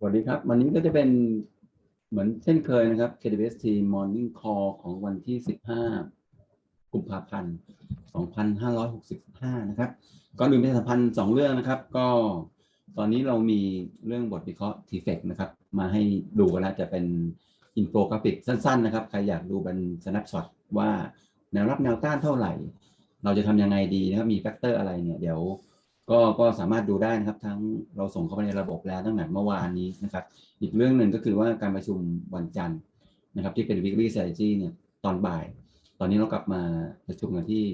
สวัสดีครับ วันนี้ก็จะเป็นเหมือนเช่นเคยนะครับ KWST Morning Call ของวันที่ 15 กุมภาพันธ์ 2565 นะครับก่อนอื่นเป็นสัมพันธ์สองเรื่องนะครับ ก็ตอนนี้เรามีเรื่องบทวิเคราะห์ t f e c นะครับ มาให้ดูกันแล้วจะเป็นอินโฟกราฟิกสั้น ๆ นะครับ ใครอยากดูเป็น snapshot ว่าแนวรับแนวต้านเท่าไหร่ เราจะทำยังไงดีนะครับ มีแฟกเตอร์อะไรเนี่ยเดี๋ยว ก็ก็สามารถดูได้นะครับ ทั้งเราส่งเข้าไปในระบบแล้วตั้งแต่เมื่อวานนี้นะครับ อีกเรื่องหนึ่งก็คือว่าการประชุมวันจันทร์นะครับ ที่เป็น weekly strategy เนี่ยตอนบ่าย ตอนนี้เรากลับมาประชุมกันที่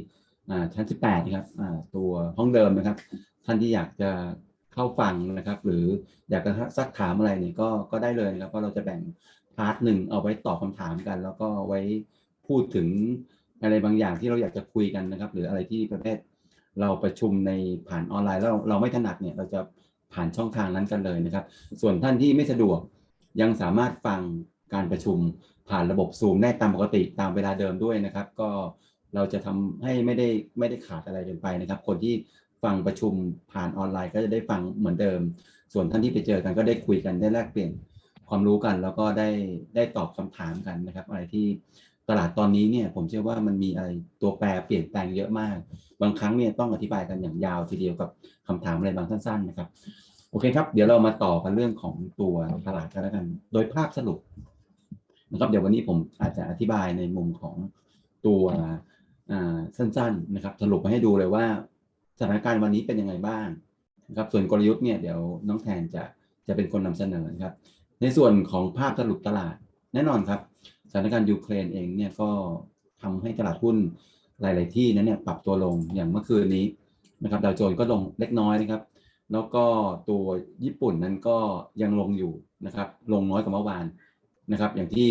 ชั้น 18 นะครับตัวห้องเดิมนะครับ ท่านที่อยากจะเข้าฟังนะครับ หรืออยากจะซักถามอะไรเนี่ยก็ก็ได้เลยนะครับเพราะเราจะแบ่งพาร์ทหนึ่งเอาไว้ตอบคำถามกัน แล้วก็ไว้พูดถึงอะไรบางอย่างที่เราอยากจะคุยกันนะครับ หรืออะไรที่ประเภท เราประชุมในผ่านออนไลน์แล้วเราไม่ถนัดเนี่ยเราจะผ่านช่องทางนั้นกันเลยนะครับ ส่วนท่านที่ไม่สะดวกยังสามารถฟังการประชุมผ่านระบบซูมได้ตามปกติตามเวลาเดิมด้วยนะครับ ก็เราจะทำให้ไม่ได้ไม่ได้ขาดอะไรเดินไปนะครับ คนที่ฟังประชุมผ่านออนไลน์ก็จะได้ฟังเหมือนเดิม ส่วนท่านที่ไปเจอกันก็ได้คุยกันได้แลกเปลี่ยนความรู้กัน แล้วก็ได้ได้ตอบคำถามกันนะครับ อะไรที่ ตลาดตอนนี้เนี่ยผมเชื่อว่ามันมีอะไรตัวแปรเปลี่ยนแปลงเยอะมาก บางครั้งเนี่ยต้องอธิบายกันอย่างยาวทีเดียวกับคำถามอะไรบางสั้นๆนะครับ โอเคครับ เดี๋ยวเรามาต่อกันเรื่องของตัวตลาดกันแล้วกัน โดยภาพสรุปนะครับเดี๋ยววันนี้ผมอาจจะอธิบายในมุมของตัวอ่าสั้นๆนะครับ สรุปมาให้ดูเลยว่าสถานการณ์วันนี้เป็นยังไงบ้างนะครับ ส่วนกลยุทธ์เนี่ยเดี๋ยวน้องแทนจะจะเป็นคนนำเสนอนะครับ ในส่วนของภาพสรุปตลาดแน่นอนครับ ถานการณ์ยูเครนเองเนี่ยก็ทำให้ตลาดหุ้นหลาย ๆ ที่นั้นเนี่ยปรับตัวลงอย่างเมื่อคืนนี้นะครับดาวโจนส์ก็ลงเล็กน้อยนะครับ แล้วก็ตัวญี่ปุ่นนั้นก็ยังลงอยู่นะครับ ลงน้อยกว่าเมื่อวานนะครับ อย่างที่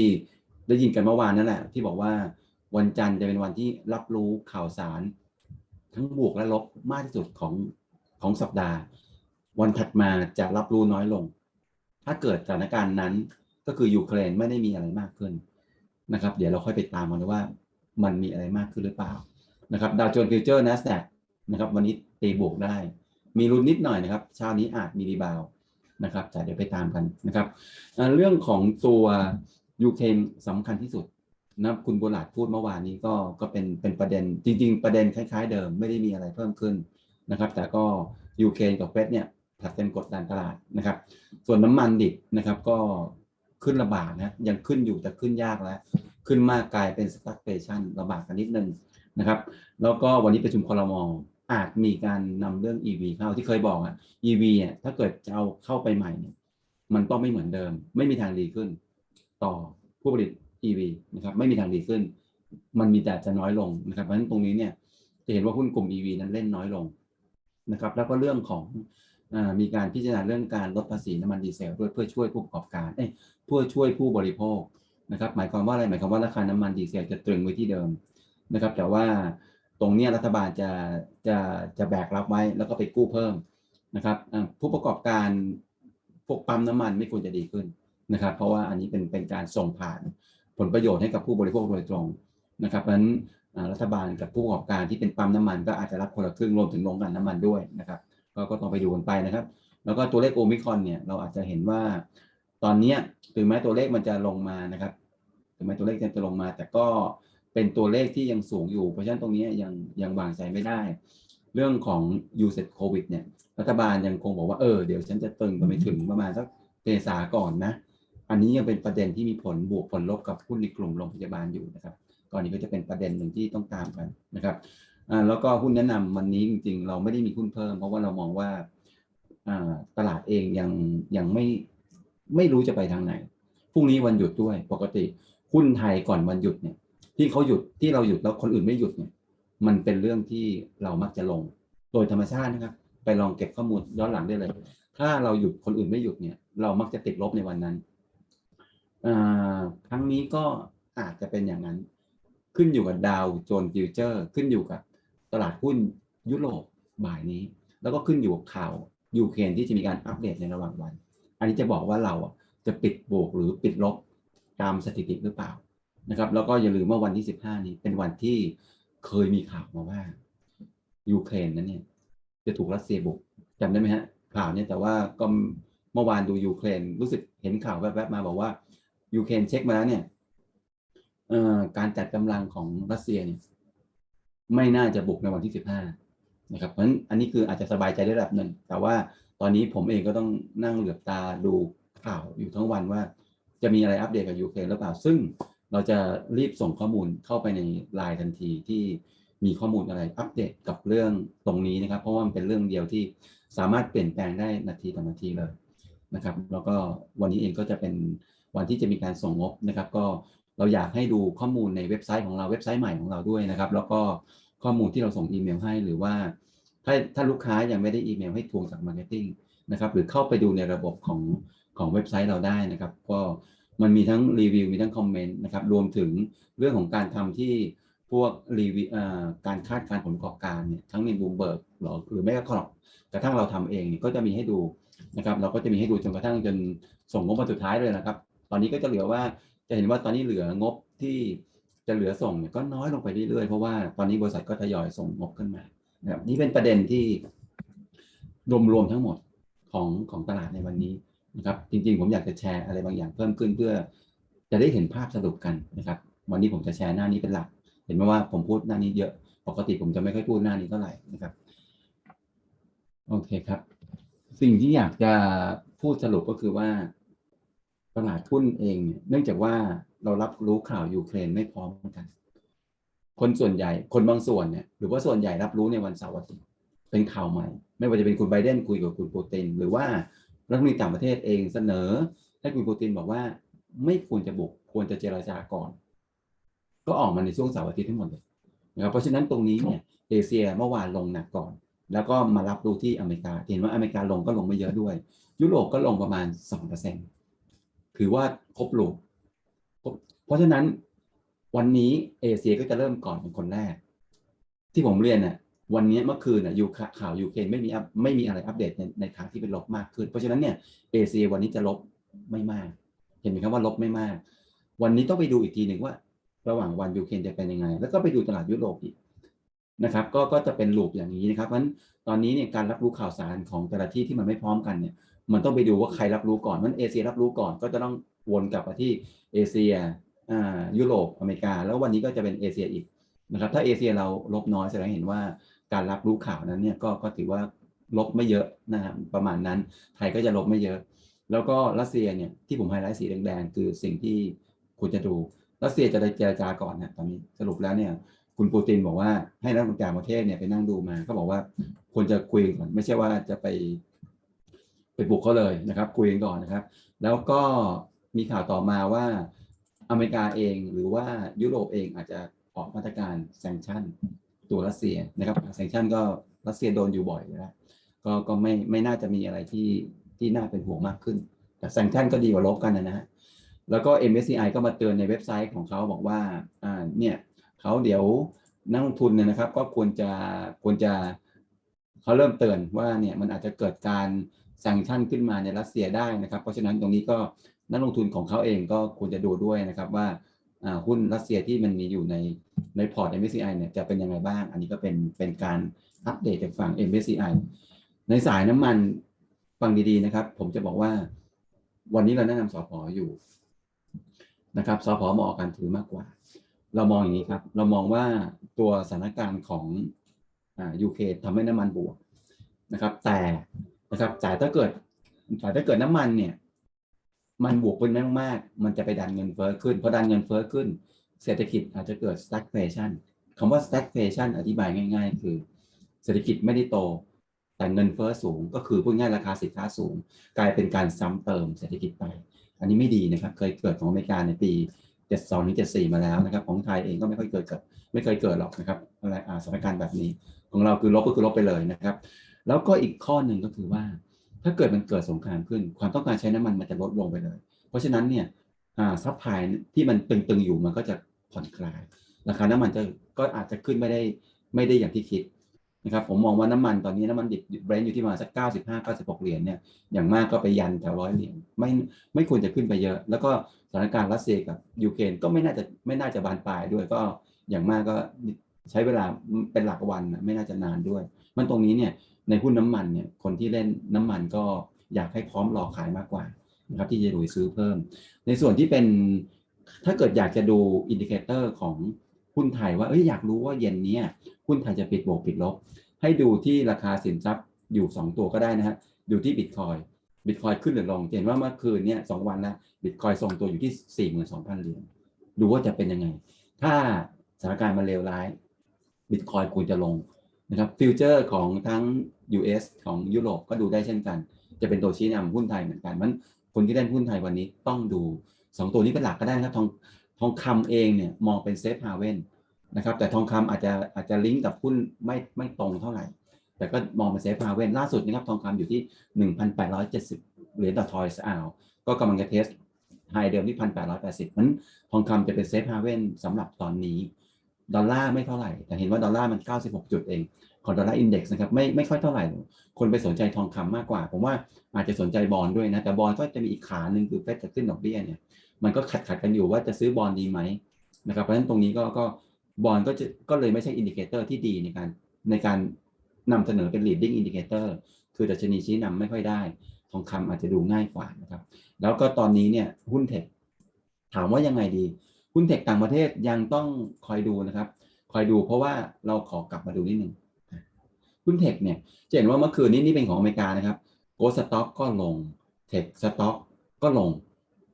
ได้ยินกันเมื่อวานนั่นแหละ ที่บอกว่าวันจันทร์จะเป็นวันที่รับรู้ข่าวสาร ทั้งบวกและลบมากที่สุดของของสัปดาห์ วันถัดมาจะรับรู้น้อยลง ถ้าเกิดสถานการณ์นั้นก็คือยูเครนไม่ได้มีอะไรมากขึ้น นะครับ เดี๋ยวเราค่อยไปตามกันว่ามันมีอะไรมากขึ้นหรือเปล่านะครับดาวโจนส์ฟิวเจอร์ NASDAQ นะครับ วันนี้ตีบวกได้ มีรุนนิดหน่อยนะครับเช้านี้อาจมีรีบาวนะครับแต่เดี๋ยวไปตามกันนะครับ เรื่องของตัวยูเครนสำคัญที่สุดนะคุณโบลาดพูดเมื่อวานนี้ก็ก็เป็นเป็นประเด็นจริง ๆ ประเด็นคล้ายๆ เดิมไม่ได้มีอะไรเพิ่มขึ้นนะครับ แต่ก็ยูเครนกับเฟดเนี่ยผลัดกันกดดันตลาดนะครับ ส่วนน้ำมันดิบนะครับ ก็ ขึ้นระบาดนะยังขึ้นอยู่แต่ขึ้นยากแล้ว ขึ้นมากกลายเป็นสตั๊กเ t ชันระบาดกันนิดนึงนะครับ แล้วก็วันนี้ประชุมคอรมออาจมีการนำเรื่อง EV เข้าที่เคยบอกอะ EV อะถ้าเกิดจะเอาเข้าไปใหม่เนี่ยมันต้องไม่เหมือนเดิม ไม่มีทางดีขึ้น ต่อผู้ผลิต EV นะครับไม่มีทางดีขึ้น มันมีแต่จะน้อยลงนะครับเพราะฉะนั้นตรงนี้เนี่ยจะเห็นว่าหุ้นกลุ่ม EV นั้นเล่นน้อยลงนะครับ แล้วก็เรื่องของ มีการพิจารณาเรื่องการลดภาษีน้ำมันดีเซลด้วยเพื่อช่วยผู้ประกอบการเอ้ยเพื่อช่วยผู้บริโภคนะครับ หมายความว่าอะไรหมายความว่าราคาน้ำมันดีเซลจะตรึงไว้ที่เดิมนะครับ แต่ว่าตรงนี้รัฐบาลจะจะจะแบกรับไว้แล้วก็ไปกู้เพิ่มนะครับผู้ประกอบการพวกปั๊มน้ำมันไม่ควรจะดีขึ้นนะครับ เพราะว่าอันนี้เป็นเป็นการส่งผ่านผลประโยชน์ให้กับผู้บริโภคโดยตรงนะครับเพราะฉะนั้นรัฐบาลกับผู้ประกอบการที่เป็นปั๊มน้ำมันก็อาจจะรับคนละครึ่งรวมถึงโรงกลั่นน้ำมันด้วยนะครับ ก็ก็ต้องไปดูกันไปนะครับ แล้วก็ตัวเลขโอมิคอนเนี่ยเราอาจจะเห็นว่า ตอนนี้ถึงแม้ตัวเลขมันจะลงมานะครับ ถึงแม้ตัวเลขจะลงมา แต่ก็เป็นตัวเลขที่ยังสูงอยู่ เพราะฉะนั้นตรงนี้ยังยังวางใจไม่ได้ เรื่องของยูเซตโควิดเนี่ยรัฐบาลยังคงบอกว่าเออเดี๋ยวฉันจะตึงไปถึงประมาณสักเมษาก่อนนะ อันนี้ยังเป็นประเด็นที่มีผลบวกผลลบกับหุ้นในกลุ่มโรงพยาบาลอยู่นะครับ ก่อนนี้ก็จะเป็นประเด็นหนึ่งที่ต้องตามกันนะครับ อ่าแล้วก็หุ้นแนะนำวันนี้จริง ๆ เราไม่ได้มีหุ้นเพิ่ม เพราะว่าเรามองว่าอ่าตลาดเองยังยังไม่ไม่รู้จะไปทางไหนพรุ่งนี้วันหยุดด้วยปกติหุ้นไทยก่อนวันหยุดเนี่ย ที่เขาหยุดที่เราหยุดแล้วคนอื่นไม่หยุดเนี่ย มันเป็นเรื่องที่เรามักจะลง โดยธรรมชาตินะครับ ไปลองเก็บข้อมูลย้อนหลังได้เลย ถ้าเราหยุดคนอื่นไม่หยุดเนี่ย เรามักจะติดลบในวันนั้นอ่าครั้งนี้ก็อาจจะเป็นอย่างนั้น ขึ้นอยู่กับดาวโจนส์ฟิวเจอร์ ขึ้นอยู่กับ ตลาดหุ้นยุโรปบ่ายนี้ แล้วก็ขึ้นอยู่กับข่าวยูเครนที่จะมีการอัปเดตในระหว่างวัน อันนี้จะบอกว่าเราอะจะปิดบวกหรือปิดลบตามสถิติหรือเปล่านะครับ แล้วก็อย่าลืมว่าวันที่ 15 นี้เป็นวันที่เคยมีข่าวมาว่ายูเครนนั้นเนี่ยจะถูกรัสเซียบุกจำได้ไหมฮะข่าวเนี่ยแต่ว่าก็เมื่อวานดูยูเครนรู้สึกเห็นข่าวแวบๆมาบอกว่ายูเครนเช็คมาแล้วเนี่ยเอ่อการจัดกำลังของรัสเซียเนี่ย ไม่น่าจะบุกในวันที่สิบห้านะครับ เพราะฉะนั้นอันนี้คืออาจจะสบายใจได้ระดับหนึ่ง แต่ว่าตอนนี้ผมเองก็ต้องนั่งเหลือบตาดูข่าวอยู่ทั้งวันว่า จะมีอะไรอัปเดตกับยูเครนหรือเปล่า ซึ่งเราจะรีบส่งข้อมูลเข้าไปในไลน์ทันทีที่มีข้อมูลอะไรอัปเดตกับเรื่องตรงนี้นะครับ เพราะว่ามันเป็นเรื่องเดียวที่สามารถเปลี่ยนแปลงได้นาทีต่อนาทีเลยนะครับ แล้วก็วันนี้เองก็จะเป็นวันที่จะมีการส่งงบนะครับ ก็เราอยากให้ดูข้อมูลในเว็บไซต์ของเราเว็บไซต์ใหม่ของเราด้วยนะครับ แล้วก็ ข้อมูลที่เราส่งอีเมลให้หรือว่าถ้าถ้าลูกค้ายังไม่ได้อีเมลให้ทวงจากมาร์เก็ตติ้งนะครับหรือเข้าไปดูในระบบของของเว็บไซต์เราได้นะครับ ก็มันมีทั้งรีวิวมีทั้งคอมเมนต์นะครับรวมถึงเรื่องของการทำที่พวกรีวิวการคาดการผลประกอบการเนี่ยทั้งในบูมเบิร์กหรอหรือไม่ก็กระทั่งเราทำเองก็จะมีให้ดูนะครับ เราก็จะมีให้ดูจนกระทั่งจนส่งงบมาสุดท้ายเลยนะครับ ตอนนี้ก็จะเหลือว่าจะเห็นว่าตอนนี้เหลืองบที่ จะเหลือส่งเนี่ยก็น้อยลงไปเรื่อยๆ เพราะว่าตอนนี้บริษัทก็ทยอยส่งงบขึ้นมานะครับนี่เป็นประเด็นที่รวมๆทั้งหมดของของตลาดในวันนี้นะครับ จริงๆ ผมอยากจะแชร์อะไรบางอย่างเพิ่มขึ้นเพื่อ จะได้เห็นภาพสรุปกันนะครับ วันนี้ผมจะแชร์หน้านี้เป็นหลัก เห็นไหมว่าผมพูดหน้านี้เยอะ ปกติผมจะไม่ค่อยพูดหน้านี้เท่าไหร่นะครับ โอเคครับ สิ่งที่อยากจะพูดสรุปก็คือว่า ตลาดหุ้นเอง เนี่ยเนื่องจากว่า เรารับรู้ข่าวยูเครนไม่พร้อมกัน คนส่วนใหญ่คนบางส่วนเนี่ยหรือว่าส่วนใหญ่รับรู้ในวันเสาร์อาทิตย์เป็นข่าวใหม่ ไม่ว่าจะเป็นคุณไบเดนคุยกับคุณปูติน หรือว่ารัฐมนตรีต่างประเทศเองเสนอให้คุณปูตินบอกว่าไม่ควรจะบุกควรจะเจรจาก่อน ก็ออกมาในช่วงเสาร์อาทิตย์ทั้งหมดเลยนะครับเพราะฉะนั้นตรงนี้เนี่ยเอเชียเมื่อวานลงหนักก่อน แล้วก็มารับรู้ที่อเมริกา เห็นว่าอเมริกาลงก็ลงไม่เยอะด้วย ยุโรปก็ลงประมาณ2%ถือว่าครบลูก เพราะฉะนั้นวันนี้เอเชียก็จะเริ่มก่อนเป็นคนแรก ที่ผมเรียนน่ะวันนี้เมื่อคืนน่ะยูข่าวยูเครนไม่มีไม่มีอะไรอัปเดตในในทางที่เป็นลบมากขึ้น เพราะฉะนั้นเนี่ยเอเชียวันนี้จะลบไม่มาก เห็นไหมครับว่าลบไม่มาก วันนี้ต้องไปดูอีกทีหนึ่งว่า ระหว่างวันยูเครนจะเป็นยังไง แล้วก็ไปดูตลาดยุโรปอีกนะครับก็ก็จะเป็นลูปอย่างนี้นะครับเพราะฉะนั้นตอนนี้เนี่ยการรับรู้ข่าวสารของแต่ละที่ที่มันไม่พร้อมกันเนี่ยมันต้องไปดูว่าใครรับรู้ก่อนมันเอเชียรับรู้ก่อนก็จะต้อง วนกลับมาที่เอเชียอ่ายุโรปอเมริกา แล้ววันนี้ก็จะเป็นเอเชียอีกนะครับ ถ้าเอเชียเราลบน้อยแสดงเห็นว่าการรับรู้ข่าวนั้นเนี่ยก็ก็ถือว่าลบไม่เยอะนะครับประมาณนั้น ไทยก็จะลบไม่เยอะ แล้วก็รัสเซียเนี่ยที่ผมไฮไลท์สีแดงๆคือสิ่งที่คุณจะดูรัสเซียจะได้เจรจาก่อนนะตอนนี้สรุปแล้วเนี่ยคุณปูตินบอกว่าให้นักต่างประเทศเนี่ยไปนั่งดูมาเขาบอกว่าควรจะคุยก่อนไม่ใช่ว่าจะไป ไปบุกเขาเลยนะครับ คุยกันก่อนนะครับ แล้วก็ มีข่าวต่อมาว่าอเมริกาเองหรือว่ายุโรปเองอาจจะออกมาตรการแซงชั่นตัวรัสเซียนะครับแซงชั่นก็รัสเซียโดนอยู่บ่อยแล้วก็ก็ไม่ไม่น่าจะมีอะไรที่ที่น่าเป็นห่วงมากขึ้น แต่แซงชั่นก็ดีกว่าลบกันนะฮะแล้วก็ MSCI ก็มาเตือนในเว็บไซต์ของเขาบอกว่าอ่าเนี่ยเขาเดี๋ยวนักลงทุนเนี่ยนะครับ ก็ควรจะควรจะเขาเริ่มเตือนว่าเนี่ยมันอาจจะเกิดการแซงชั่นขึ้นมาในรัสเซียได้นะครับ เพราะฉะนั้นตรงนี้ก็ นักลงทุนของเขาเองก็ควรจะดูด้วยนะครับว่าหุ้นรัสเซียที่มันมีอยู่ในในพอร์ต MSCI เนี่ยจะเป็นยังไงบ้าง อันนี้ก็เป็นเป็นการอัปเดตจากฝั่ง MSCI ในสายน้ำมันฟังดีๆนะครับ ผมจะบอกว่าวันนี้เราแนะนำสพออยู่นะครับสพอเหมาะการถือมากกว่า เรามองอย่างนี้ครับ เรามองว่าตัวสถานการณ์ของอ่ายูเคทำให้น้ำมันบวกนะครับ แต่นะครับแต่ถ้าเกิดแต่ถ้าเกิดน้ำมันเนี่ย มันบวกเป็นมากๆ มันจะไปดันเงินเฟ้อขึ้นพอดันเงินเฟ้อขึ้น เศรษฐกิจอาจจะเกิด stagflation คำว่า stagflation อธิบายง่าย ๆ คือ เศรษฐกิจไม่ได้โต แต่เงินเฟ้อสูง ก็คือพูดง่ายราคาสินค้าสูง กลายเป็นการซ้ำเติมเศรษฐกิจไป อันนี้ไม่ดีนะครับ เคยเกิดของอเมริกาในปี 72ถึง74 มาแล้วนะครับ ของไทยเองก็ไม่ค่อยเกิดเกิดไม่เคยเกิดหรอกนะครับอะไรสถานการณ์แบบนี้ ของเราคือลบก็คือลบไปเลยนะครับ แล้วก็อีกข้อหนึ่งก็คือว่า ถ้าเกิดมันเกิดสงครามขึ้น ความต้องการใช้น้ำมันมันจะลดลงไปเลย เพราะฉะนั้นเนี่ยซัพพลายที่มันตึงๆอยู่มันก็จะผ่อนคลาย ราคาน้ำมันจะก็อาจจะขึ้นไม่ได้ไม่ได้อย่างที่คิดนะครับผมมองว่าน้ำมันตอนนี้น้ำมันดิบเบรนท์อยู่ที่มาสัก 95 96 เหรียญเนี่ยอย่างมากก็ไปยันแถวร้อยเหรียญไม่ไม่ควรจะขึ้นไปเยอะ แล้วก็สถานการณ์รัสเซียกับยูเครนก็ไม่น่าจะไม่น่าจะบานปลายด้วย ก็อย่างมากก็ใช้เวลาเป็นหลักวันไม่น่าจะนานด้วย มันตรงนี้เนี่ย ในหุ้นน้ำมันเนี่ยคนที่เล่นน้ำมันก็อยากให้พร้อมรอขายมากกว่านะครับที่จะดูซื้อเพิ่ม ในส่วนที่เป็นถ้าเกิดอยากจะดูอินดิเคเตอร์ของหุ้นไทยว่าเอ้ยอยากรู้ว่าเย็นนี้หุ้นไทยจะปิดบวกปิดลบ ให้ดูที่ราคาสินทรัพย์อยู่ 2 ตัวก็ได้นะฮะดูที่บิตคอยบิตคอยขึ้นหรือลงเห็นว่าเมื่อคืนเนี่ยสวันแล้วบิตคอยทรงตัวอยู่ที่42,000เหรียญดูว่าจะเป็นยังไง ถ้าสถานการณ์มันเลวร้ายบิตคอยควรจะลงนะครับฟิวเจอร์ของทั้ง US ของยุโรปก็ดูได้เช่นกัน จะเป็นตัวชี้นำหุ้นไทยเหมือนกันมันคนที่เล่นหุ้นไทยวันนี้ต้องดู 2 ตัวนี้เป็นหลักก็ได้นะครับทองทองคำเองเนี่ยมองเป็นเซฟฮาเว่นนะครับแต่ทองคำอาจจะอาจจะลิงก์กับหุ้นไม่ไม่ตรงเท่าไหร่ แต่ก็มองเป็นเซฟฮาเว่นล่าสุดนะครับทองคำอยู่ที่ 1,870 เหรียญต่อทอยส์อาวก็กำลังจะเทสไฮเดิมที่1,880มันทองคำจะเป็นเซฟฮาเว่นสำหรับตอนนี้ ดอลลาร์ไม่เท่าไหร่ แต่เห็นว่าดอลลาร์มัน96จุดเอง ของดอลลาร์อินเด็กซ์นะครับไม่ไม่ค่อยเท่าไหร่ คนไปสนใจทองคำมากกว่า ผมว่าอาจจะสนใจบอลด้วยนะ แต่บอลก็จะมีอีกขาหนึ่งคือเฟดจะขึ้นดอกเบี้ยเนี่ยมันก็ขัดขัดกันอยู่ว่าจะซื้อบอลดีไหมนะครับเพราะฉะนั้นตรงนี้ก็ก็บอลก็จะก็เลยไม่ใช่อินดิเคเตอร์ที่ดีในการในการนำเสนอเป็น leading indicator คือดัชนีชี้นำไม่ค่อยได้ ทองคำอาจจะดูง่ายกว่านะครับ แล้วก็ตอนนี้เนี่ยหุ้นเทคถามว่ายังไงดี หุ้นเทคต่างประเทศยังต้องคอยดูนะครับ คอยดูเพราะว่าเราขอกลับมาดูนิดหนึ่ง หุ้นเทคเนี่ยจะเห็นว่าเมื่อคืนนี้นี่เป็นของอเมริกานะครับโกลสต็อกก็ลงเทคสต็อกก็ลง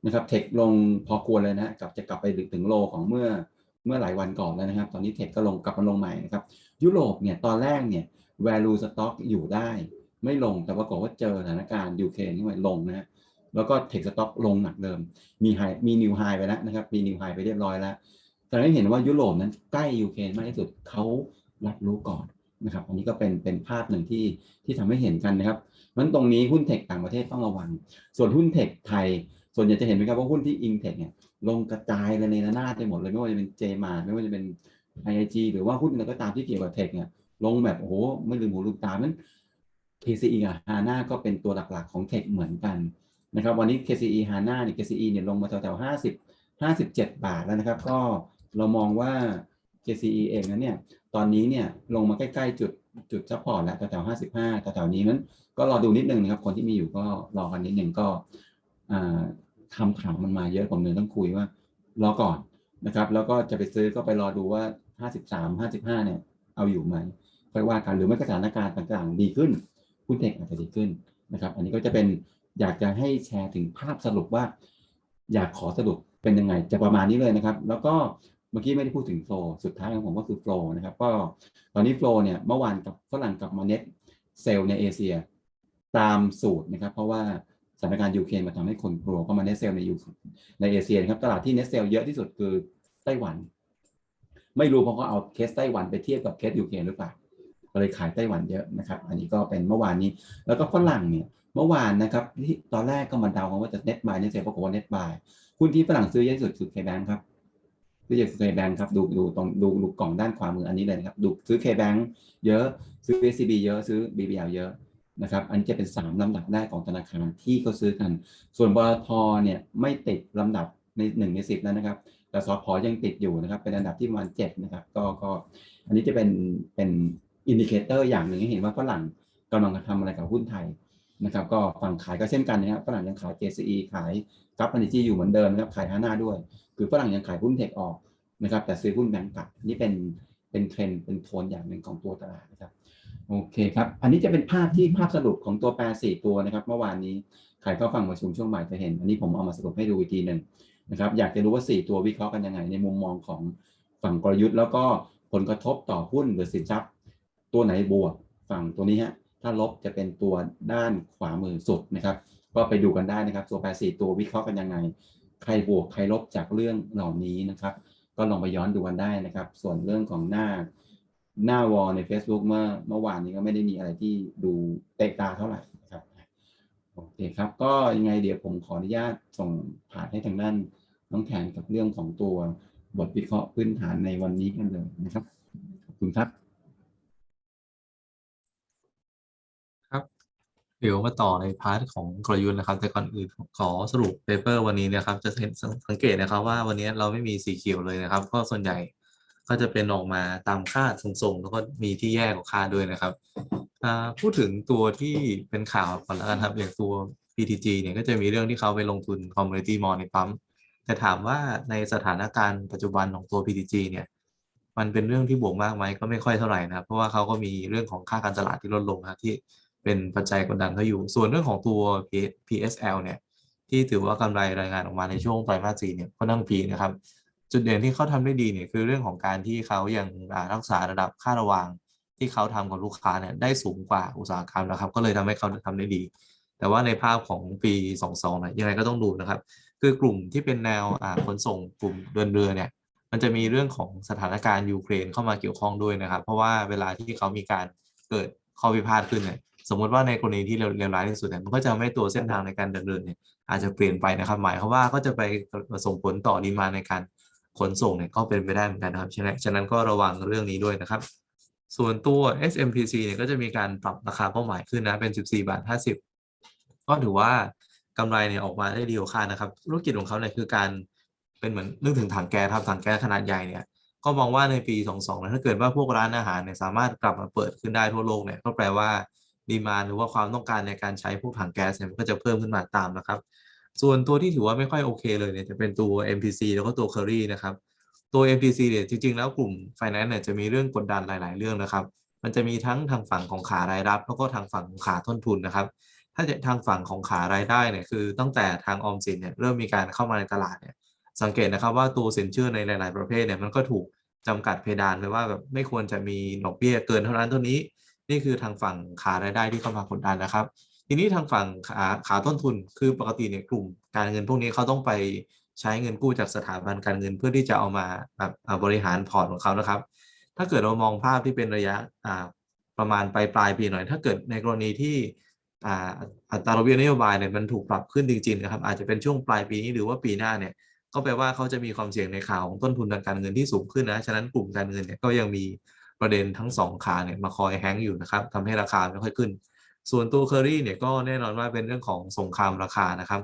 นะครับเทคลงพอควรเลยนะกลับจะกลับไปถึงโลของเมื่อเมื่อหลายวันก่อนแล้วนะครับ ตอนนี้เทคก็ลงกลับมาลงใหม่นะครับ ยุโรปเนี่ยตอนแรกเนี่ย value stock อยู่ได้ไม่ลงแต่ปรากฏว่าเจอสถานการณ์ยูเครนที่มันลงนะฮะแล้วก็เทคสต็อกลงหนักเดิม มีไฮมีนิวไฮไปแล้วนะครับ มีนิวไฮไปเรียบร้อยแล้วแต่ให้เห็นว่ายุโรปนั้นใกล้ยูเครนมากที่สุดเขารับรู้ก่อน นะครับ อันนี้ก็เป็นเป็นภาพหนึ่งที่ที่ทำให้เห็นกันนะครับมันตรงนี้หุ้นเทคต่างประเทศต้องระวัง ส่วนหุ้นเทคไทย ส่วนใหญ่จะเห็นไหมครับว่าหุ้นที่อิงเทคเนี่ยลงกระจายเลยในระนาดไปหมดเลยไม่ว่าจะเป็นเจมาไม่ว่าจะเป็น IIG หรือว่าหุ้นอะไรก็ตามที่เกี่ยวกับเทคเนี่ยลงแบบโอ้โหไม่ลืมหูลืมตานั้น KCE กับ HANA ก็เป็นตัวหลักๆของเทคเหมือนกันนะครับวันนี้ KCE HANA เนี่ย KCE เนี่ยลงมาแถวๆ50 57บาทแล้วนะครับ ก็เรามองว่า KCE เองนั้นเนี่ย ตอนนี้เนี่ยลงมาใกล้ๆจุดจุดซัพพอร์ตแล้วแถวๆ55แถวๆนี้นั้นก็รอดูนิดนึงนะครับ คนที่มีอยู่ก็รอกันนิดนึงก็คำถามมันมาเยอะผมเลยต้องคุยว่า รอก่อนนะครับ แล้วก็จะไปซื้อก็ไปรอดูว่า53 55เนี่ยเอาอยู่ไหมค่อยว่ากันหรือไม่ก็สถานการณ์ต่างๆ ดีขึ้นหุ้นเทคอาจจะดีขึ้นนะครับ อันนี้ก็จะเป็นอยากจะให้แชร์ถึงภาพสรุปว่า อยากขอสรุปเป็นยังไงจะประมาณนี้เลยนะครับ แล้วก็ เมื่อกี้ไม่ได้พูดถึงโฟล์สุดท้ายของผมก็คือโฟล์นะครับ ก็ตอนนี้โฟล์เนี่ยเมื่อวานกับฝรั่งกับมาเน็ตเซลในเอเชีย ตามสูตรนะครับ เพราะว่าสถานการณ์ยูเครนมาทำให้คนกลัวก็มาเน็ตเซลในยูในเอเชียนะครับ ตลาดที่เน็ตเซลเยอะที่สุดคือไต้หวัน ไม่รู้เพราะเขาเอาเคสไต้หวันไปเทียบกับเคสยูเครนหรือเปล่าก็เลยขายไต้หวันเยอะนะครับ อันนี้ก็เป็นเมื่อวานนี้ แล้วก็ฝรั่งเนี่ยเมื่อวานนะครับที่ตอนแรกก็มาเดากันว่าจะเน็ตบายเน็ตเซลปรากฏว่าเน็ตบายหุ้นที่ฝรั่งซื้อเยอะที่สุดคือเคแบงครับ ซื้อเยอะคือเคแบงครับดูดูตรงดูดูกล่องด้านขวามืออันนี้เลยนะครับดูซื้อเคแบงเยอะซื้อ SCB เยอะซื้อ BBL เยอะนะครับอันนี้จะเป็น 3ลำดับแรกของธนาคารที่เขาซื้อกัน ส่วนบลทเนี่ยไม่ติดลำดับในหนึ่งในสิบแล้วนะครับ แต่สพยังติดอยู่นะครับ เป็นอันดับที่ประมาณเจ็ดนะครับก็ก็อันนี้จะเป็นเป็นอินดิเคเตอร์อย่างหนึ่งให้เห็นว่าฝรั่งกำลังทำอะไรกับหุ้นไทย นะครับ ก็ฝั่งขายก็เช่นกันนะครับฝรั่งยังขาย JCE ขายกัฟพันจีอยู่เหมือนเดิมนะครับขายฮาน่าด้วย คือฝรั่งยังขายหุ้นเทคออกนะครับ แต่ซื้อหุ้นแบงก์กลับนี่เป็นเป็นเทรนเป็นโทนอย่างหนึ่งของตัวตลาดนะครับโอเคครับ อันนี้จะเป็นภาพที่ภาพสรุปของตัวแปรสี่ตัวนะครับ เมื่อวานนี้ใครก็ฟังประชุมช่วงบ่ายจะเห็น อันนี้ผมเอามาสรุปให้ดูอีกทีหนึ่งนะครับ อยากจะรู้ว่า 4 ตัววิเคราะห์กันยังไง ในมุมมองของฝั่งกลยุทธ์ แล้วก็ผลกระทบต่อหุ้นหรือสินทรัพย์ ตัวไหนบวก ฝั่งตัวนี้ฮะ ถ้าลบจะเป็นตัวด้านขวามือสุดนะครับ ก็ไปดูกันได้นะครับตัวแปรสี่ตัววิเคราะห์กันยังไง ใครบวกใครลบจากเรื่องเหล่านี้นะครับ ก็ลองไปย้อนดูกันได้นะครับ ส่วนเรื่องของหน้าหน้าวอลใน Facebook เมื่อเมื่อวานนี้ก็ไม่ได้มีอะไรที่ดูเตะตาเท่าไหร่นะครับโอเคครับ ก็ยังไงเดี๋ยวผมขออนุญาตส่งผ่านให้ทางด้านน้องแทนกับเรื่องของตัวบทวิเคราะห์พื้นฐานในวันนี้กันเลยนะครับขอบคุณครับ เดี๋ยวมาต่อในพาร์ทของกลยุทธ์นะครับ แต่ก่อนอื่นขอสรุปเปเปอร์วันนี้นะครับ จะเห็นสังเกตนะครับว่าวันนี้เราไม่มีสีเขียวเลยนะครับ ก็ส่วนใหญ่ก็จะเป็นออกมาตามคาดส่งๆ แล้วก็มีที่แยกของคาดด้วยนะครับพูดถึงตัวที่เป็นข่าวก่อนแล้วกันครับอย่างตัว PTG เนี่ยก็จะมีเรื่องที่เขาไปลงทุน Community Mall ในปั๊มแต่ถามว่าในสถานการณ์ปัจจุบันของตัว PTG เนี่ย มันเป็นเรื่องที่บวกมากไหมก็ไม่ค่อยเท่าไหร่นะครับเพราะว่าเขาก็มีเรื่องของค่าการตลาดที่ลดลงนะครับที่ เป็นปัจจัยกดดันเขาอยู่ ส่วนเรื่องของตัว PSL เนี่ย ที่ถือว่ากำไรรายงานออกมาในช่วงไตรมาสสี่เนี่ยก็นั่งพีนะครับ จุดเด่นที่เขาทำได้ดีเนี่ยคือเรื่องของการที่เขายังอ่ารักษาระดับค่าระวางที่เขาทำกับลูกค้าเนี่ยได้สูงกว่าอุตสาหกรรมนะครับ ก็เลยทำให้เขาทำได้ดี แต่ว่าในภาพของปี22เนี่ยยังไงก็ต้องดูนะครับ คือกลุ่มที่เป็นแนวขนส่งกลุ่มเดินเรือเนี่ยมันจะมีเรื่องของสถานการณ์ยูเครนเข้ามาเกี่ยวข้องด้วยนะครับ เพราะว่าเวลาที่เขามีการเกิดข้อพิพาทขึ้นเนี่ย สมมติว่าในกรณีที่เลวเลวร้ายที่สุดเนี่ยมันก็จะทำให้ตัวเส้นทางในการเดินเรือเนี่ยอาจจะเปลี่ยนไปนะครับ หมายความว่าก็จะไปส่งผลต่อดีมาในการขนส่งเนี่ยก็เป็นไปได้เหมือนกันนะครับฉะนั้นฉะนั้นก็ระวังเรื่องนี้ด้วยนะครับ ส่วนตัว SMPC เนี่ยก็จะมีการปรับราคาเป้าหมายขึ้นนะเป็น 14บาท50 ก็ถือว่ากำไรเนี่ยออกมาได้ดีกว่าคาดนะครับธุรกิจของเขาเนี่ยคือการเป็นเหมือนนึกถึงถังแก๊สครับถังแก๊สขนาดใหญ่เนี่ยก็มองว่าในปี 22นะถ้าเกิดว่าพวกร้านอาหารเนี่ยสามารถกลับมาเปิดขึ้นได้ทั่วโลกเนี่ยก็แปลว่า ดีมาหรือว่าความต้องการในการใช้พวกถังแก๊สเนี่ยมันก็จะเพิ่มขึ้นมาตามนะครับ ส่วนตัวที่ถือว่าไม่ค่อยโอเคเลยเนี่ยจะเป็นตัว MPC แล้วก็ตัว Curry นะครับ ตัว MPC เนี่ยจริง ๆ แล้วกลุ่ม Finance เนี่ยจะมีเรื่องกดดันหลาย ๆ เรื่องนะครับ มันจะมีทั้งทางฝั่งของขารายรับ แล้วก็ทางฝั่งของขาต้นทุนนะครับ ถ้าจะทางฝั่งของขารายได้เนี่ยคือตั้งแต่ทางออมสินเนี่ยเริ่มมีการเข้ามาในตลาดเนี่ยสังเกตนะครับว่าตัวสินเชื่อในหลาย ๆ ประเภทเนี่ยมันก็ถูกจำกัดเพดานไว้ว่าแบบไม่ควรจะมีดอกเบี้ยเกินเท่านั้นเท่านี้ นี่คือทางฝั่งขารายได้ที่เข้ามากดดันนะครับ ทีนี้ทางฝั่งขาขาต้นทุนคือปกติเนี่ยกลุ่มการเงินพวกนี้เขาต้องไปใช้เงินกู้จากสถาบันการเงินเพื่อที่จะเอามาแบบบริหารพอร์ตของเขานะครับ ถ้าเกิดเรามองภาพที่เป็นระยะอ่าประมาณปลายปลายปีหน่อย ถ้าเกิดในกรณีที่อ่าอัตราดอกเบี้ยนโยบายเนี่ยมันถูกปรับขึ้นจริงๆนะครับอาจจะเป็นช่วงปลายปีนี้หรือว่าปีหน้าเนี่ยก็แปลว่าเขาจะมีความเสี่ยงในข่าวของต้นทุนทางการเงินที่สูงขึ้นนะ ฉะนั้นกลุ่มการเงินเนี่ยก็ยังมี ประเด็นทั้งสองขาเนี่ยมาคอยแฮงก์อยู่นะครับทำให้ราคาไม่ค่อยขึ้น ส่วนตัวเคอรี่เนี่ยก็แน่นอนว่าเป็นเรื่องของสงครามราคานะครับ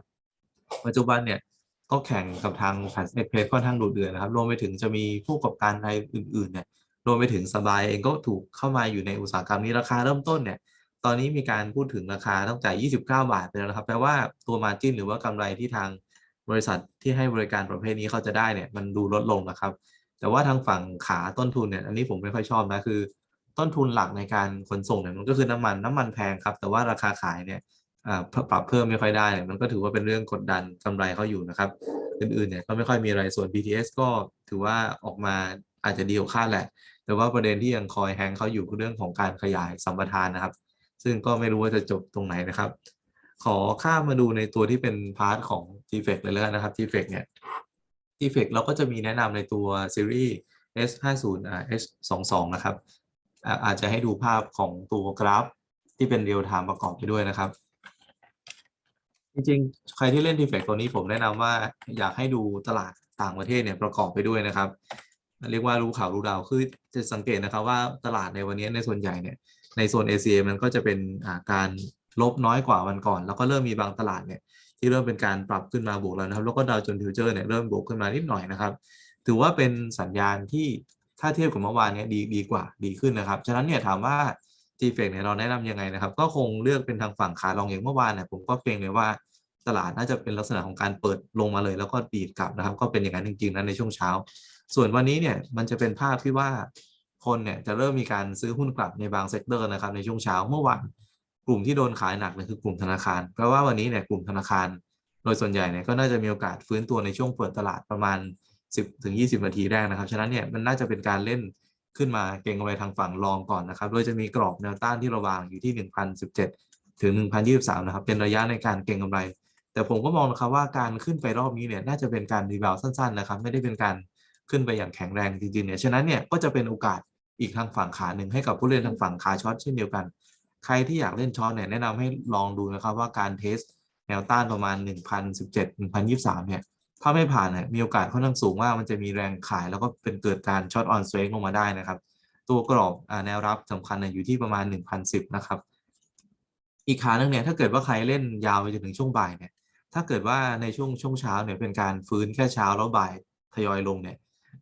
ปัจจุบันเนี่ยก็แข่งกับทางแพสเอ็กเพค่อนข้างดุเดือดนะครับรวมไปถึงจะมีผู้ประกอบการรายอื่นๆเนี่ยรวมไปถึงสบายเองก็ถูกเข้ามาอยู่ในอุตสาหกรรมนี้ราคาเริ่มต้นเนี่ยตอนนี้มีการพูดถึงราคาตั้งแต่ 29 บาทไปแล้วนะครับแปลว่าตัวมาจิ้นหรือว่ากำไรที่ทางบริษัทที่ให้บริการประเภทนี้เขาจะได้เนี่ยมันดูลดลงนะครับ แต่ว่าทางฝั่งขาต้นทุนเนี่ยอันนี้ผมไม่ค่อยชอบนะคือ ต้นทุนหลักในการขนส่งเนี่ยมันก็คือน้ำมันน้ำมันแพงครับ แต่ว่าราคาขายเนี่ยปรับเพิ่มไม่ค่อยได้เนี่ยมันก็ถือว่าเป็นเรื่องกดดันกำไรเขาอยู่นะครับ อื่นๆเนี่ยก็ไม่ค่อยมีอะไรส่วน BTS ก็ถือว่าออกมาอาจจะดีกว่าคาดแหละ แต่ว่าประเด็นที่ยังคอยแฮงเขาอยู่คือเรื่องของการขยายสัมปทานนะครับ ซึ่งก็ไม่รู้ว่าจะจบตรงไหนนะครับ ขอข้ามมาดูในตัวที่เป็นพาร์ทของ g f e c เลยแล้วกันนะครับ g f e c เนี่ย g f e c เราก็จะมีแนะนำในตัวซีรีส์ S50 อ่า S22 นะครับ อาจจะให้ดูภาพของตัวกราฟที่เป็นเรียลไทม์ประกอบไปด้วยนะครับ จริงๆ ใครที่เล่น d e f e c ตัวนี้ผมแนะนำว่าอยากให้ดูตลาดต่างประเทศเนี่ยประกอบไปด้วยนะครับ เรียกว่ารู้ข่าวรู้ดาวคือจะสังเกตนะครับว่าตลาดในวันนี้ในส่วนใหญ่เนี่ยในโซนเอเชียมันก็จะเป็นการลบน้อยกว่าวันก่อน แล้วก็เริ่มมีบางตลาดเนี่ย ที่เริ่มเป็นการปรับขึ้นมาบวกแล้วนะครับ แล้วก็ดาวโจนส์ฟิวเจอร์เนี่ยเริ่มบวกขึ้นมานิดหน่อยนะครับ ถือว่าเป็นสัญญาณที่ถ้าเทียบกับเมื่อวานเนี้ดีดีกว่าดีขึ้นนะครับ ฉะนั้นเนี่ยถามว่า g f e c เนี่ยเราแนะนำยังไงนะครับ ก็คงเลือกเป็นทางฝั่งขาลองอย่างเมื่อวานเนี่ยผมก็เกรงเลยว่าตลาดน่าจะเป็นลักษณะของการเปิดลงมาเลย แล้วก็ดีดกลับนะครับ ก็เป็นอย่างนั้นจริงๆนะในช่วงเช้า ส่วนวันนี้เนี่ยมันจะเป็นภาพที่ว่าคนเนี่ยจะเริ่มมีการซื้อหุ้นกลับในบางเซกเตอร์นะครับในช่วงเช้าเมื่อวาน กลุ่มที่โดนขายหนักเนี่ยคือกลุ่มธนาคารแปลว่าวันนี้เนี่ยกลุ่มธนาคาร โดยส่วนใหญ่เนี่ยก็น่าจะมีโอกาสฟื้นตัวในช่วงเปิดตลาดประมาณ 10ถึง20 นาทีแรกนะครับ ฉะนั้นเนี่ยมันน่าจะเป็นการเล่นขึ้นมาเก็งกำไรทางฝั่งรองก่อนนะครับ โดยจะมีกรอบแนวต้านที่ระวางอยู่ที่ 1,017 ถึง 1,023 นะครับ เป็นระยะในการเก็งกำไร แต่ผมก็มองนะครับว่าการขึ้นไปรอบนี้เนี่ยน่าจะเป็นการรีบาวสั้นๆนะครับ ไม่ได้เป็นการขึ้นไปอย่างแข็งแรงจริงๆเนี่ย ฉะนั้นเนี่ยก็จะเป็นโอกาสอีกทางฝั่งขาหนึ่งให้กับผู้เล่นทางฝั่งขาช็อตเช่นเดียวกัน ใครที่อยากเล่นช็อตเนี่ยแนะนำให้ลองดูนะครับว่าการเทสแนวต้านประมาณ 1,017 1,023 เนี่ย ถ้าไม่ผ่านเนี่ยมีโอกาสค่อนข้างสูงว่ามันจะมีแรงขาย แล้วก็เป็นเกิดการช็อตออนสเตรกลงมาได้นะครับ ตัวกรอบอแนวรับสำคัญเนี่ยอยู่ที่ประมาณ 1,010 นะครับ อีกขาหนึ่งเนี่ยถ้าเกิดว่าใครเล่นยาวไปจนถึงช่วงบ่ายเนี่ยถ้าเกิดว่าในช่วงช่วงเช้าเนี่ยเป็นการฟื้นแค่เช้าแล้วบ่ายทยอยลงเนี่ย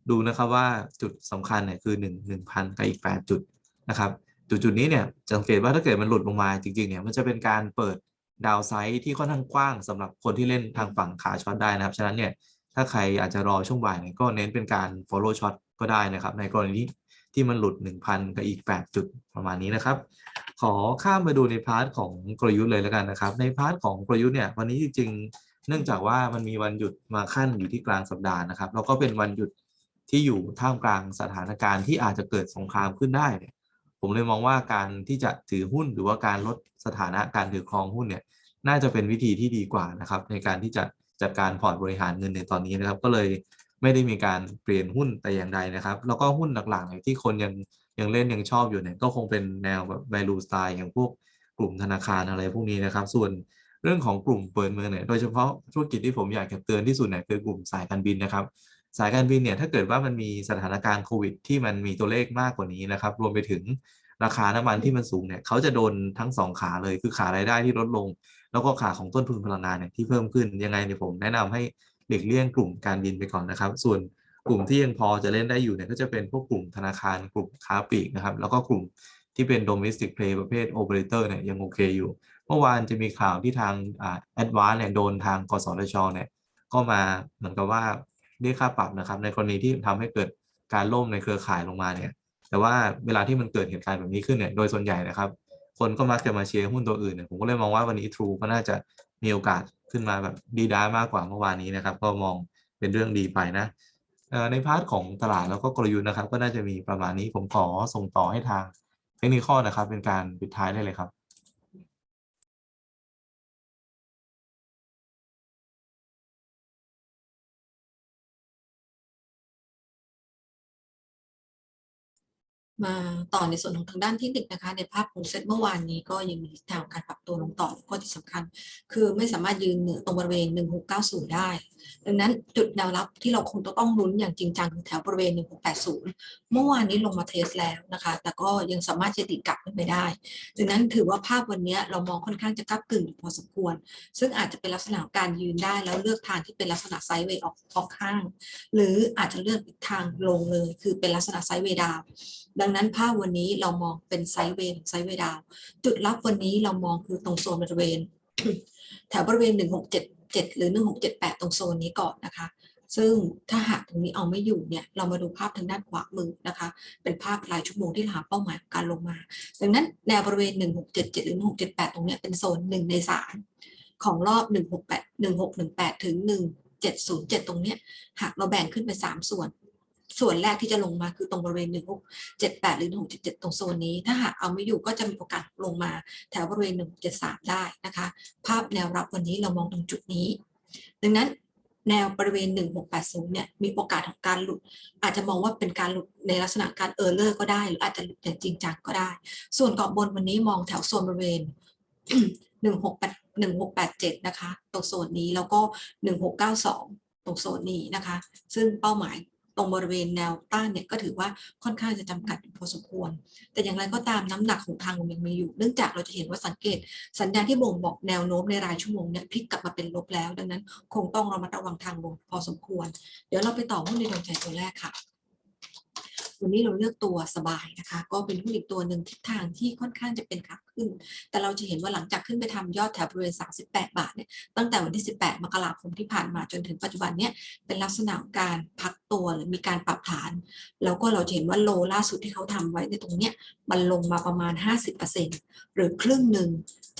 ดูนะครับว่าจุดสำคัญเนี่ยคือ 1 1,000กับอีก 8 จุดนะครับ จุดจุดๆนี้เนี่ยจะสังเกตว่าถ้าเกิดมันหลุดลงมาจริงๆเนี่ยมันจะเป็นการเปิดดาวไซด์ที่ค่อนข้างกว้างสำหรับคนที่เล่นทางฝั่งขาช็อตได้นะครับ ฉะนั้นเนี่ยถ้าใครอาจจะรอช่วงบ่ายเนี่ยก็เน้นเป็นการ follow shot ก็ได้นะครับ ในกรณีที่ที่มันหลุด 1,000 กับอีก 8 จุดประมาณนี้นะครับ ขอข้ามมาดูในพาร์ทของกลยุทธ์เลยแล้วกันนะครับ ในพาร์ทของกลยุทธ์เนี่ยวันนี้จริงๆ เนื่องจากว่ามันมีวันหยุดมาขั้นอยู่ที่กลางสัปดาห์นะครับแล้วก็เป็นวันหยุดที่อยู่ท่ามกลางสถานการณ์ที่อาจจะเกิดสงครามขึ้นได้เนี่ย ผมเลยมองว่าการที่จะถือหุ้นหรือว่าการลดสถานะการถือครองหุ้นเนี่ยน่าจะเป็นวิธีที่ดีกว่านะครับ ในการที่จะจัดการพอร์ตบริหารเงินในตอนนี้นะครับ ก็เลยไม่ได้มีการเปลี่ยนหุ้นแต่อย่างใดนะครับ แล้วก็หุ้นหลักๆที่คนยังยังเล่นยังชอบอยู่เนี่ยก็คงเป็นแนวแบบ value style อย่างพวกกลุ่มธนาคารอะไรพวกนี้นะครับ ส่วนเรื่องของกลุ่มเปิดเมืองเนี่ยโดยเฉพาะธุรกิจที่ผมอยากจะเตือนที่สุดเนี่ยคือกลุ่มสายการบินนะครับ สายการบินเนี่ยถ้าเกิดว่ามันมีสถานการณ์โควิด ที่มันมีตัวเลขมากกว่านี้นะครับ รวมไปถึงราคาน้ำมันที่มันสูงเนี่ยเขาจะโดนทั้งสองขาเลยคือขารายได้ที่ลดลง แล้วก็ขาของต้นทุนพลังงานเนี่ยที่เพิ่มขึ้นยังไงเนี่ยผมแนะนำให้หลีกเลี่ยงกลุ่มการบินไปก่อนนะครับ ส่วนกลุ่มที่ยังพอจะเล่นได้อยู่เนี่ยก็จะเป็นพวกกลุ่มธนาคารกลุ่มค้าปลีกนะครับแล้วก็กลุ่มที่เป็น domestic play ประเภท operator เนี่ยยังโอเคอยู่ เมื่อวานจะมีข่าวที่ทางอ่าแอดวานเนี่ยโดนทางกสทชเนี่ยก็มาเหมือนกับว่า เรียกค่าปรับนะครับ ในกรณีที่ทำให้เกิดการล่มในเครือข่ายลงมาเนี่ย แต่ว่าเวลาที่มันเกิดเหตุการณ์แบบนี้ขึ้นเนี่ยโดยส่วนใหญ่นะครับ คนก็มักจะมาเชียร์หุ้นตัวอื่นเนี่ยผมก็เลยมองว่าวันนี้ True ก็น่าจะมีโอกาสขึ้นมาแบบดีด้ามากกว่าเมื่อวานนี้นะครับ ก็มองเป็นเรื่องดีไปนะในพาร์ทของตลาดแล้วก็กลยุทธ์นะครับ ก็น่าจะมีประมาณนี้ผมขอส่งต่อให้ทางเทคนิคนะครับ เป็นการปิดท้ายได้เลยครับ มาต่อในส่วนของทางด้านเทคนิคนะคะ ในภาพของเซตเมื่อวานนี้ก็ยังมีแนวการปรับตัวลงต่อแล้วก็ที่สำคัญ คือไม่สามารถยืนเหนือตรงบริเวณ 1690 ได้ ดังนั้นจุดแนวรับที่เราคงจะต้องลุ้นอย่างจริงจังคือแถวบริเวณ 1680 เมื่อวานนี้ลงมาเทสแล้วนะคะ แต่ก็ยังสามารถจะติดกลับขึ้นไปได้ ดังนั้นถือว่าภาพวันนี้เรามองค่อนข้างจะกลับกึ่งพอสมควร ซึ่งอาจจะเป็นลักษณะการยืนได้แล้วเลือกทางที่เป็นลักษณะไซด์เวย์ออกข้าง หรืออาจจะเลือกทางลงเลย คือเป็นลักษณะไซด์เวย์ดาวดังนั้นภาพวันนี้เรามองเป็นไซด์เวย์ไซด์เวย์ดาว จุดรับวันนี้เรามองคือตรงโซนบริเวณ แถวบริเวณ 1677 หรือ 1678 ตรงโซนนี้ก่อนนะคะ ซึ่งถ้าหากตรงนี้เอาไม่อยู่เนี่ยเรามาดูภาพทางด้านขวามือนะคะ เป็นภาพรายชั่วโมงที่หาเป้าหมายการลงมา ดังนั้นแนวบริเวณ 1677 หรือ 1678 ตรงเนี้ยเป็นโซนหนึ่งในสามของรอบ 168 1618 ถึง 1707 ตรงเนี้ยหากเราแบ่งขึ้นเป็นสามส่วน ส่วนแรกที่จะลงมาคือตรงบริเวณ 1678 หรือ 1677ตรงโซนนี้ ถ้าหากเอาไม่อยู่ก็จะมีโอกาสลงมาแถวบริเวณ 1673 ได้นะคะ ภาพแนวรับวันนี้เรามองตรงจุดนี้ ดังนั้นแนวบริเวณ 1680 เนี่ย มีโอกาสของการหลุด อาจจะมองว่าเป็นการหลุดในลักษณะการเออร์เลอร์ก็ได้ หรืออาจจะหลุดอย่างจริงจังก็ได้ ส่วนเกาะบนวันนี้มองแถวโซนบริเวณ 168 1687 นะคะ ตรงโซนนี้ แล้วก็ 1692 ตรงโซนนี้นะคะ ซึ่งเป้าหมาย ตรงบริเวณแนวต้านเนี่ยก็ถือว่าค่อนข้างจะจำกัดพอสมควร แต่อย่างไรก็ตามน้ำหนักของทางลงยังมีอยู่ เนื่องจากเราจะเห็นว่าสังเกต สัญญาณที่บ่งบอกแนวโน้มในรายชั่วโมงเนี่ยพลิกกลับมาเป็นลบแล้ว ดังนั้น คงต้องระมัดระวังทางลงพอสมควร เดี๋ยวเราไปต่อหุ้นในดวงใจตัวแรกค่ะ วันนี้เราเลือกตัวสบายนะคะ ก็เป็นหุ้นอีกตัวหนึ่งทิศทางที่ค่อนข้างจะเป็นขาขึ้น แต่เราจะเห็นว่าหลังจากขึ้นไปทำยอดแถวบริเวณ 38 บาทเนี่ยตั้งแต่วันที่ 18 มกราคมที่ผ่านมาจนถึงปัจจุบันเนี่ยเป็นลักษณะของการพักตัวหรือมีการปรับฐาน แล้วก็เราจะเห็นว่าโลล่าสุดที่เขาทำไว้ในตรงเนี้ยมันลงมาประมาณ 50%หรือครึ่งหนึ่ง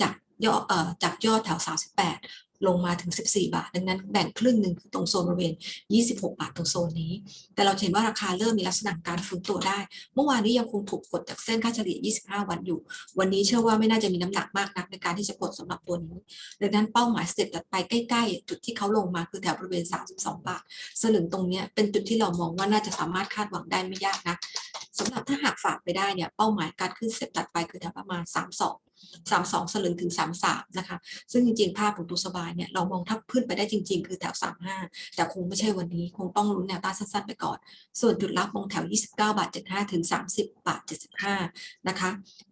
จากยอดจากยอดแถว 38 ลงมาถึง 14 บาท ดังนั้นแบ่งครึ่งหนึ่งคือตรงโซนบริเวณ 26 บาทตรงโซนนี้ แต่เราเห็นว่าราคาเริ่มมีลักษณะการฟื้นตัวได้ เมื่อวานนี้ยังคงถูกกดจากเส้นค่าเฉลี่ย 25 วันอยู่ วันนี้เชื่อว่าไม่น่าจะมีน้ำหนักมากนักในการที่จะกดสำหรับตัวนี้ ดังนั้นเป้าหมายสเต็ปถัดไปใกล้ๆ จุดที่เขาลงมาคือแถวบริเวณ 32 บาท สลึงตรงนี้เป็นจุดที่เรามองว่าน่าจะสามารถคาดหวังได้ไม่ยากนะสำหรับถ้าหากฝากไปได้เนี่ยเป้าหมายการขึ้นสเต็ปถัดไปคือแถวประมาณ 32 32 สลึงถึง 33 นะคะ ซึ่งจริงๆ ภาพของตัวสบายเนี่ยเรามองถ้าขึ้นไปได้จริง ๆ คือแถว 35 แต่คงไม่ใช่วันนี้ คงต้องลุ้นแนวต้านสั้นๆ ไปก่อน ส่วนจุดรับมองแถว 29 บาท 75 ถึง 30 บาท 75 นะคะ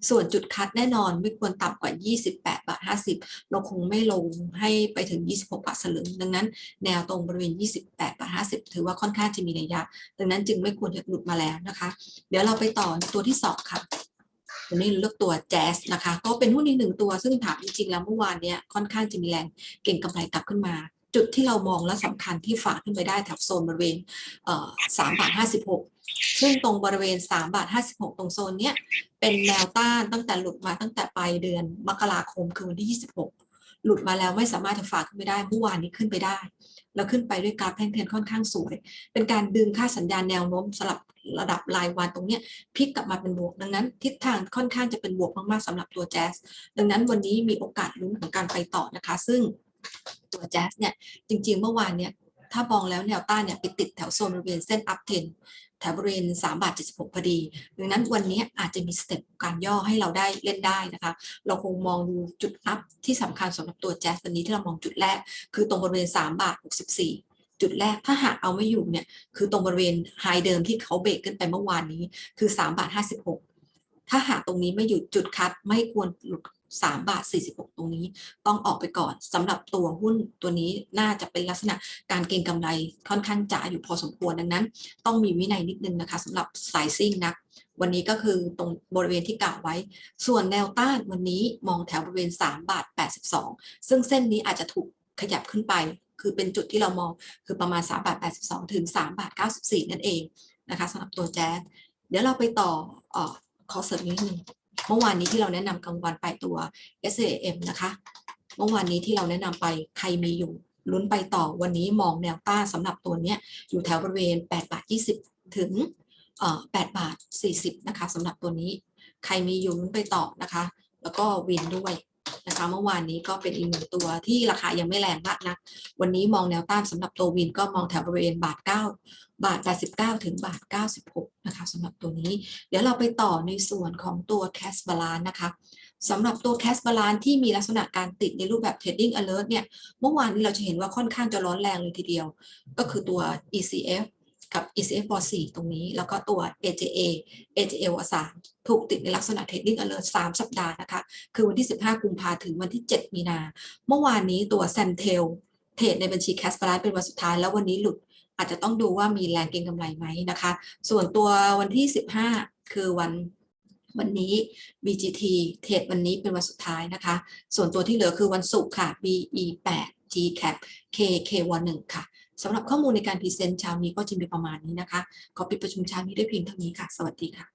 ส่วนจุดคัดแน่นอนไม่ควรต่ำกว่า 28 บาท 50 เราคงไม่ลงให้ไปถึง 26 บาทสลึง ดังนั้นแนวตรงบริเวณ 28 บาท 50 ถือว่าค่อนข้างจะมีนัยยะ ดังนั้นจึงไม่ควรจะหลุดมาแล้วนะคะ เดี๋ยวเราไปต่อตัวที่สองค่ะ วันนี้เราเลือกตัวแจ๊สนะคะ ก็เป็นหุ้นอีกหนึ่งตัวซึ่งถามจริงๆแล้วเมื่อวานเนี้ยค่อนข้างจะมีแรงเก่งกำไรกลับขึ้นมา จุดที่เรามองและสำคัญที่ฝากขึ้นไปได้แถวโซนบริเวณเอ่อสามบาทห้าสิบหกซึ่งตรงบริเวณสามบาทห้าสิบหกตรงโซนเนี้ยเป็นแนวต้านตั้งแต่หลุดมาตั้งแต่ปลายเดือนมกราคมคือวันที่ยี่สิบหกหลุดมาแล้วไม่สามารถจะฝากขึ้นไปได้เมื่อวานนี้ขึ้นไปได้ แล้วขึ้นไปด้วยกราฟแท่งเทียนค่อนข้างสวย เป็นการดึงค่าสัญญาณแนวโน้มสลับระดับรายวันตรงนี้พลิกกลับมาเป็นบวก ดังนั้นทิศทางค่อนข้างจะเป็นบวกมากๆสำหรับตัวแจ๊สดังนั้นวันนี้มีโอกาสลุ้นของการไปต่อนะคะ ซึ่งตัวแจ๊สเนี่ยจริงๆเมื่อวานเนี่ยถ้ามองแล้วแนวต้านเนี่ยไปติดแถวโซนบริเวณเส้นอัพเทน ถวบริเวณ3บาท76พอดี ดังนั้นวันนี้อาจจะมีสเต็ปการย่อให้เราได้เล่นได้นะคะ เราคงมองดูจุดอัพที่สำคัญสำหรับตัวแจ๊สวันนี้ที่เรามองจุดแรก คือตรงบริเวณ3บาท64จุดแรกถ้าหากเอาไม่อยู่เนี่ยคือตรงบริเวณไฮเดิมที่เขาเบรกขึ้นไปเมื่อวานนี้คือ3บาท56 ถ้าหากตรงนี้ไม่หยุดจุดคัดไม่ควรหลุด 3 บาท 46 ตรงนี้ต้องออกไปก่อนสำหรับตัวหุ้นตัวนี้น่าจะเป็นลักษณะการเก็งกำไรค่อนข้างจ๋าอยู่พอสมควรดังนั้น ต้องมีวินัยนิดนึงนะคะสำหรับสายซิ่งนะวันนี้ก็คือตรงบริเวณที่กล่าวไว้ ส่วนแนวต้านวันนี้มองแถวบริเวณ 3 บาท 82 ซึ่งเส้นนี้อาจจะถูกขยับขึ้นไป คือเป็นจุดที่เรามองคือประมาณ 3 บาท 82 ถึง 3 บาท 94 นั่นเองนะคะสำหรับตัวแจ๊สเดี๋ยวเราไปต่อเอ่อขอเสริมนิดนึง เมื่อวานนี้ที่เราแนะนำกลางวันไปตัว SAM นะคะ เมื่อวานนี้ที่เราแนะนำไปใครมีอยู่ลุ้นไปต่อวันนี้มองแนวต้านสำหรับตัวเนี้ยอยู่แถวบริเวณ8บาท20 ถึงเอ่อ8บาท40นะคะสำหรับตัวนี้ ใครมีอยู่ลุ้นไปต่อนะคะ แล้วก็วินด้วย นะคะเมื่อวานนี้ก็เป็นอีกหนึ่งตัวที่ราคายังไม่แรงมากนัก วันนี้มองแนวต้านสำหรับตัววินก็มองแถวบริเวณบาท 9 บาท 89 ถึงบาท 96 นะคะสำหรับตัวนี้ เดี๋ยวเราไปต่อในส่วนของตัว cash balance นะคะสำหรับตัว cash balance ที่มีลักษณะการติดในรูปแบบ trading alert เนี่ยเมื่อวานนี้เราจะเห็นว่าค่อนข้างจะร้อนแรงเลยทีเดียว ก็คือตัว ECF กับ ECF บ4ตรงนี้ แล้วก็ตัว AJA AJL 3ถูกติดในลักษณะ trading alert 3 สัปดาห์นะคะ คือวันที่ 15 กุมภาถึงวันที่ 7 มีนา เมื่อวานนี้ตัว s a m t e l เทรดในบัญชี cash balance เป็นวันสุดท้าย แล้ววันนี้หลุดอาจจะต้องดูว่ามีแรงเก็งกำไรไหมนะคะ ส่วนตัววันที่ 15 คือวันวันนี้ BGT เทรดวันนี้เป็นวันสุดท้ายนะคะ ส่วนตัวที่เหลือคือวันศุกร์ค่ะ BE 8 GCAP KK 1 1ค่ะ สำหรับข้อมูลในการพรีเซนต์เช้านี้ก็จะมีประมาณนี้นะคะ ขอปิดประชุมเช้านี้ด้วยเพียงเท่านี้ค่ะ สวัสดีค่ะ